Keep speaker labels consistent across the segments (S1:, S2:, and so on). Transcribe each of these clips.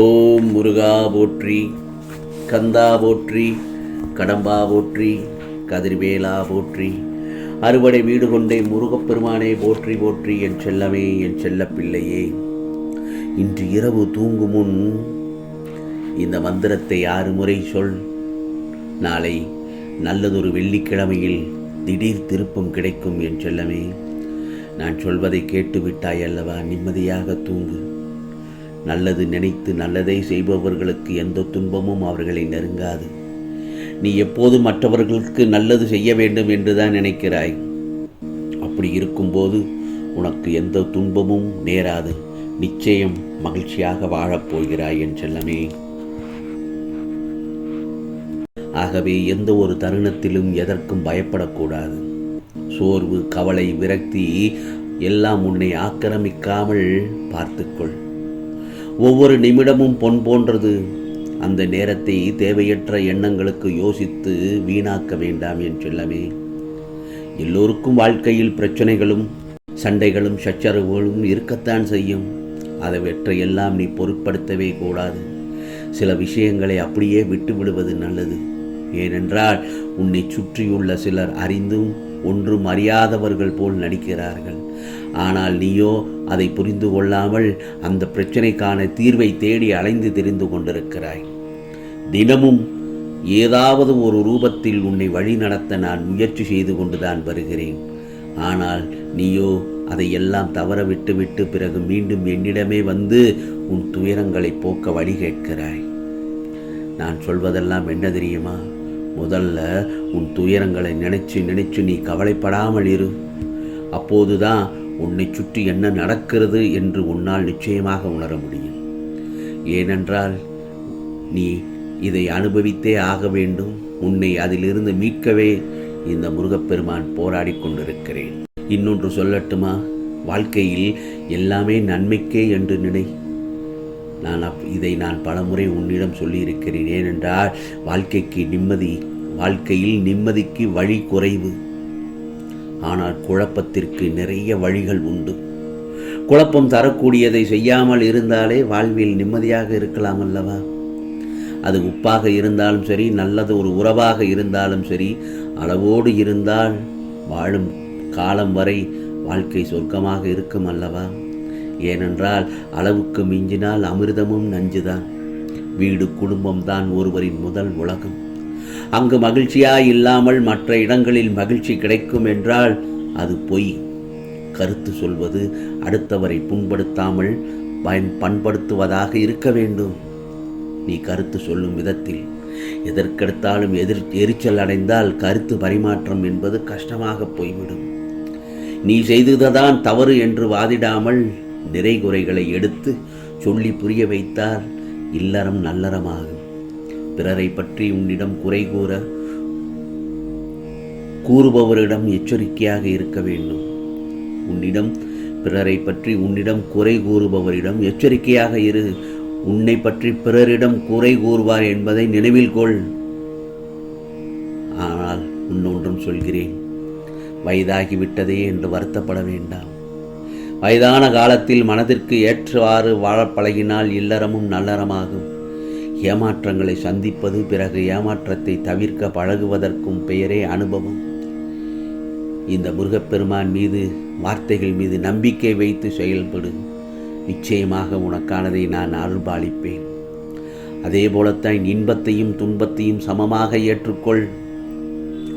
S1: ஓம் முருகா போற்றி கந்தா போற்றி கடம்பா போற்றி கதிர்வேலா போற்றி அறுவடை வீடு கொண்டே முருகப்பெருமானை போற்றி போற்றி என் செல்லமே என் செல்லப்பிள்ளையே. இன்று இரவு தூங்கும் முன் இந்த மந்திரத்தை ஆறு முறை சொல். நாளை நல்லதொரு வெள்ளிக்கிழமையில் திடீர் திருப்பம் கிடைக்கும் என் செல்லமே. நான் சொல்வதை கேட்டுவிட்டாய் அல்லவா? நிம்மதியாக தூங்கு. நல்லது நினைத்து நல்லதை செய்பவர்களுக்கு எந்த துன்பமும் அவர்களை நெருங்காது. நீ எப்போது மற்றவர்களுக்கு நல்லது செய்ய வேண்டும் என்றுதான் நினைக்கிறாய்? அப்படி இருக்கும்போது உனக்கு எந்த துன்பமும் நேராது. நிச்சயம் மகிழ்ச்சியாக வாழப்போகிறாய் என் செல்லமே. ஆகவே எந்த ஒரு தருணத்திலும் எதற்கும் பயப்படக்கூடாது. சோர்வு கவலை விரக்தி எல்லாம் உன்னை ஆக்கிரமிக்காமல் பார்த்துக்கொள். ஒவ்வொரு நிமிடமும் பொன் போன்றது. அந்த நேரத்தை தேவையற்ற எண்ணங்களுக்கு யோசித்து வீணாக்க வேண்டாம் என் செல்லமே. எல்லோருக்கும் வாழ்க்கையில் பிரச்சனைகளும் சண்டைகளும் சச்சரவுகளும் இருக்கத்தான் செய்யும். அதை வெற்றையெல்லாம் நீ பொருட்படுத்தவே கூடாது. சில விஷயங்களை அப்படியே விட்டு விடுவது நல்லது. ஏனென்றால் உன்னை சுற்றியுள்ள சிலர் அறிந்தும் ஒன்றும் அறியாதவர்கள் போல் நடிக்கிறார்கள். ஆனால் நீயோ அதை புரிந்து கொள்ளாமல் அந்த பிரச்சனைக்கான தீர்வை தேடி அலைந்து தெரிந்து கொண்டிருக்கிறாய். தினமும் ஏதாவது ஒரு ரூபத்தில் உன்னை வழி நடத்த நான் முயற்சி செய்து கொண்டுதான் வருகிறேன். ஆனால் நீயோ அதை எல்லாம் தவற விட்டுவிட்டு பிறகு மீண்டும் என்னிடமே வந்து உன் துயரங்களை போக்க வழி கேட்கிறாய். நான் சொல்வதெல்லாம் என்ன தெரியுமா? முதல்ல உன் துயரங்களை நினைச்சு நினைச்சு நீ கவலைப்படாமல் இரு. அப்போதுதான் உன்னை சுற்றி என்ன நடக்கிறது என்று உன்னால் நிச்சயமாக உணர முடியும். ஏனென்றால் நீ இதை அனுபவித்தே ஆக வேண்டும். உன்னை அதிலிருந்து மீட்கவே இந்த முருகப்பெருமான் போராடி கொண்டிருக்கிறேன். இன்னொன்று சொல்லட்டுமா? வாழ்க்கையில் எல்லாமே நன்மைக்கே என்று நினை. நான் அப் இதை நான் பலமுறை உன்னிடம் சொல்லியிருக்கிறேன். ஏனென்றால் வாழ்க்கைக்கு நிம்மதி வாழ்க்கையில் நிம்மதிக்கு வழி குறைவு. ஆனால் குழப்பத்திற்கு நிறைய வழிகள் உண்டு. குழப்பம் தரக்கூடியதை செய்யாமல் இருந்தாலே வாழ்வில் நிம்மதியாக இருக்கலாம் அல்லவா? அது உப்பாக இருந்தாலும் சரி நல்லது ஒரு உறவாக இருந்தாலும் சரி அளவோடு இருந்தால் வாழும் காலம் வரை வாழ்க்கை சொர்க்கமாக இருக்கும் அல்லவா? ஏனென்றால் அளவுக்கு மிஞ்சினால் அமிர்தமும் நஞ்சுதான். வீடு குடும்பம் தான் ஒருவரின் முதல் உலகம். அங்கு மகிழ்ச்சியாய் இல்லாமல் மற்ற இடங்களில் மகிழ்ச்சி கிடைக்கும் என்றால் அது பொய். கருத்து சொல்வது அடுத்தவரை புண்படுத்தாமல் பயன் பண்படுத்துவதாக இருக்க வேண்டும். நீ கருத்து சொல்லும் விதத்தில் எதற்கெடுத்தாலும் எதிர் எரிச்சல் அடைந்தால் கருத்து பரிமாற்றம் என்பது கஷ்டமாக போய்விடும். நீ செய்ததுதான் தவறு என்று வாதிடாமல் நிறை குறைகளை எடுத்து சொல்லி புரிய வைத்தால் இல்லறம் நல்லறமாகும். பிறரை பற்றி உன்னிடம் குறை கூற கூறுபவரிடம் எச்சரிக்கையாக இருக்க வேண்டும். உன்னிடம் பிறரை பற்றி உன்னிடம் குறை கூறுபவரிடம் எச்சரிக்கையாக இரு. உன்னை பற்றி பிறரிடம் குறை கூறுவார் என்பதை நினைவில் கொள். ஆனால் இன்னொன்றும் சொல்கிறேன். வயதாகிவிட்டதே என்று வருத்தப்பட வேண்டாம். வயதான காலத்தில் மனதிற்கு ஏற்றவாறு வாழப் பழகினால் இல்லறமும் நல்லறமாகும். ஏமாற்றங்களை சந்திப்பது பிறகு ஏமாற்றத்தை தவிர்க்க பழகுவதற்கும் பெயரே அனுபவம். இந்த முருகப்பெருமான் மீது வார்த்தைகள் மீது நம்பிக்கை வைத்து செயல்படு. நிச்சயமாக உனக்கானதை நான் அருள்பாலிப்பேன். அதே போலத்தான் இன்பத்தையும் துன்பத்தையும் சமமாக ஏற்றுக்கொள்.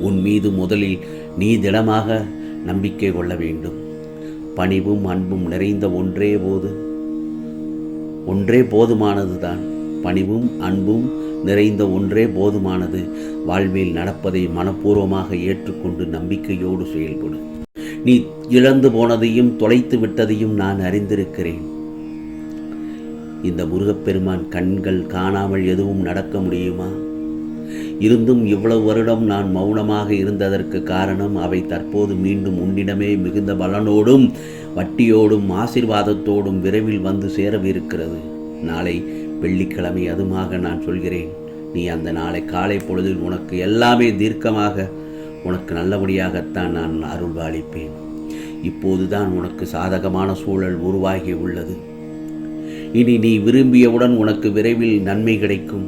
S1: உன் மீது முதலில் நீ திடமாக நம்பிக்கை கொள்ள வேண்டும். பணிவும் அன்பும் நிறைந்த ஒன்றே போது ஒன்றே போதுமானதுதான். பணிவும் அன்பும் நிறைந்த ஒன்றே போதுமானது. வாழ்வில் நடப்பதை மனப்பூர்வமாக ஏற்றுக்கொண்டு நம்பிக்கையோடு செயல்படு. நீ இழந்து போனதையும் தொலைத்து விட்டதையும் நான் அறிந்திருக்கிறேன். இந்த முருகப்பெருமான் கண்கள் காணாமல் எதுவும் நடக்க முடியுமா? இருந்தும் இவ்வளவு வருடம் நான் மௌனமாக இருந்ததற்கு காரணம் அவை தற்போது மீண்டும் உன்னிடமே மிகுந்த பலனோடும் வட்டியோடும் ஆசிர்வாதத்தோடும் விரைவில் வந்து சேரவிருக்கிறது. நாளை வெள்ளிக்கிழமை அதுமாக நான் சொல்கிறேன். நீ அந்த நாளை காலை பொழுதில் உனக்கு எல்லாமே தீர்க்கமாக உனக்கு நல்லபடியாகத்தான் நான் அருள்வாளிப்பேன் இப்போதுதான் உனக்கு சாதகமான சூழல் உருவாகி உள்ளது. இனி நீ விரும்பியவுடன் உனக்கு விரைவில் நன்மை கிடைக்கும்.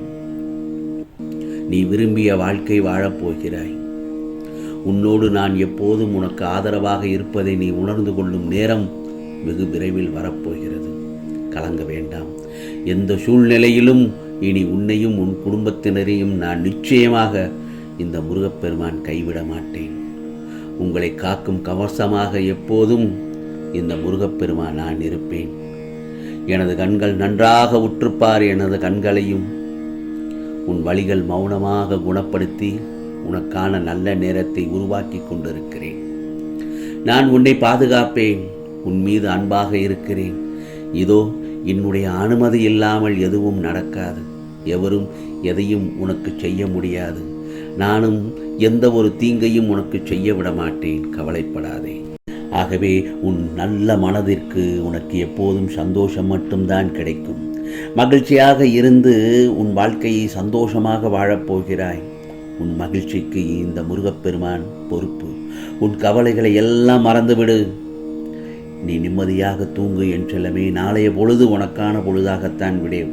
S1: நீ விரும்பிய வாழ்க்கை வாழப் போகிறாய். உன்னோடு நான் எப்போதும் உனக்கு ஆதரவாக இருப்பதை நீ உணர்ந்து கொள்ளும் நேரம் வெகு விரைவில் வரப்போகிறது. கலங்க வேண்டாம். எந்த சூழ்நிலையிலும் இனி உன்னையும் உன் குடும்பத்தினரையும் நான் நிச்சயமாக இந்த முருகப்பெருமான் கைவிட மாட்டேன். உங்களை காக்கும் கவசமாக எப்போதும் இந்த முருகப்பெருமான் நான் இருப்பேன். எனது கண்கள் நன்றாக உற்றுப்பார் எனது கண்களையும். உன் வழிகள் மௌனமாக குணப்படுத்தி உனக்கான நல்ல நேரத்தை உருவாக்கி கொண்டிருக்கிறேன். நான் உன்னை பாதுகாப்பேன். உன் மீது அன்பாக இருக்கிறேன். இதோ என்னுடைய அனுமதி இல்லாமல் எதுவும் நடக்காது. எவரும் எதையும் உனக்கு செய்ய முடியாது. நானும் எந்த ஒரு தீங்கையும் உனக்கு செய்ய விட மாட்டேன். கவலைப்படாதே. ஆகவே உன் நல்ல மனதிற்கு உனக்கு எப்போதும் சந்தோஷம் மட்டும்தான் கிடைக்கும். மகிழ்ச்சியாக இருந்து உன் வாழ்க்கையை சந்தோஷமாக வாழப்போகிறாய் உன் மகிழ்ச்சிக்கு இந்த முருகப்பெருமான் பொறுப்பு. உன் கவலைகளை எல்லாம் மறந்துவிடு. நீ நிம்மதியாக தூங்கு என் செல்லமே நாளைய பொழுது உனக்கான பொழுதாகத்தான் விடை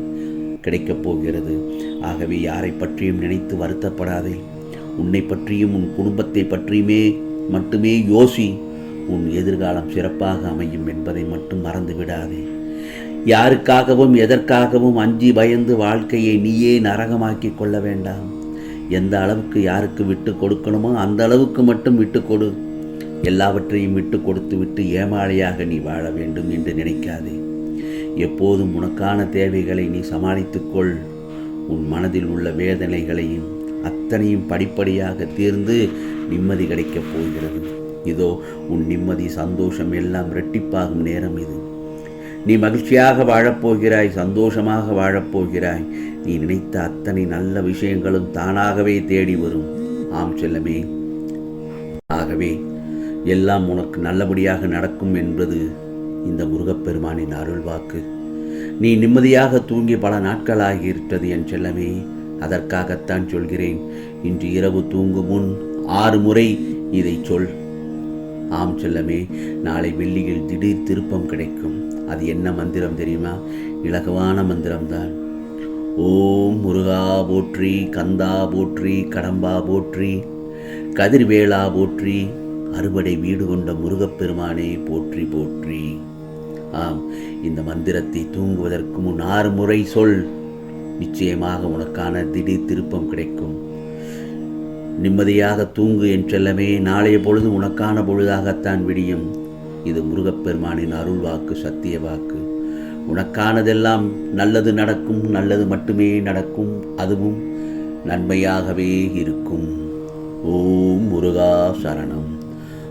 S1: கிடைக்கப் போகிறது. ஆகவே யாரை பற்றியும் நினைத்து வருத்தப்படாதே. உன்னை பற்றியும் உன் குடும்பத்தை பற்றியுமே மட்டுமே யோசி. உன் எதிர்காலம் சிறப்பாக அமையும் என்பதை மட்டும் மறந்து விடாதே. யாருக்காகவும் எதற்காகவும் அஞ்சி பயந்து வாழ்க்கையை நீயே நரகமாக்கி கொள்ள வேண்டாம். எந்த அளவுக்கு யாருக்கு விட்டு கொடுக்கணுமோ அந்த அளவுக்கு மட்டும் விட்டு கொடு. எல்லாவற்றையும் விட்டு கொடுத்து விட்டு ஏமாளியாக நீ வாழ வேண்டும் என்று நினைக்காதே. எப்போதும் உனக்கான தேவைகளை நீ சமாளித்துக்கொள் உன் மனதில் உள்ள வேதனைகளையும் அத்தனையும் படிப்படியாக தீர்ந்து நிம்மதி கிடைக்கப் போகிறது. இதோ உன் நிம்மதி சந்தோஷம் எல்லாம் இரட்டிப்பாகும் நேரம் இது. நீ மகிழ்ச்சியாக வாழப்போகிறாய் சந்தோஷமாக வாழப்போகிறாய். நீ நினைத்த அத்தனை நல்ல விஷயங்களும் தானாகவே தேடி வரும். ஆம் செல்லமே. ஆகவே எல்லாம் உனக்கு நல்லபடியாக நடக்கும் என்பது இந்த முருகப்பெருமானின் அருள்வாக்கு. நீ நிம்மதியாக தூங்கி பல நாட்களாகி இருக்கிறது என் செல்லமே அதற்காகத்தான் சொல்கிறேன். இன்று இரவு தூங்கும் முன் ஆறு முறை இதை சொல். ஆம் செல்லமே நாளை வெள்ளியில் திடீர் திருப்பம் கிடைக்கும். அது என்ன மந்திரம் தெரியுமா? இலகுவான மந்திரம்தான். ஓம் முருகா போற்றி கந்தா போற்றி கடம்பா போற்றி கதிர்வேளா போற்றி அறுவடை வீடு கொண்ட முருகப்பெருமானே போற்றி போற்றி. ஆம் இந்த மந்திரத்தை தூங்குவதற்கு முன் ஆறு முறை சொல். நிச்சயமாக உனக்கான திடீர் திருப்பம் கிடைக்கும். நிம்மதியாக தூங்கு என்றெல்லாமே நாளைய பொழுது உனக்கான பொழுதாகத்தான் விடியும். இது முருகப்பெருமானின் அருள் வாக்கு சத்திய வாக்கு. உனக்கானதெல்லாம் நல்லது நடக்கும் நல்லது மட்டுமே நடக்கும் அதுவும் நன்மையாகவே இருக்கும். ஓம் முருகா சரணம்.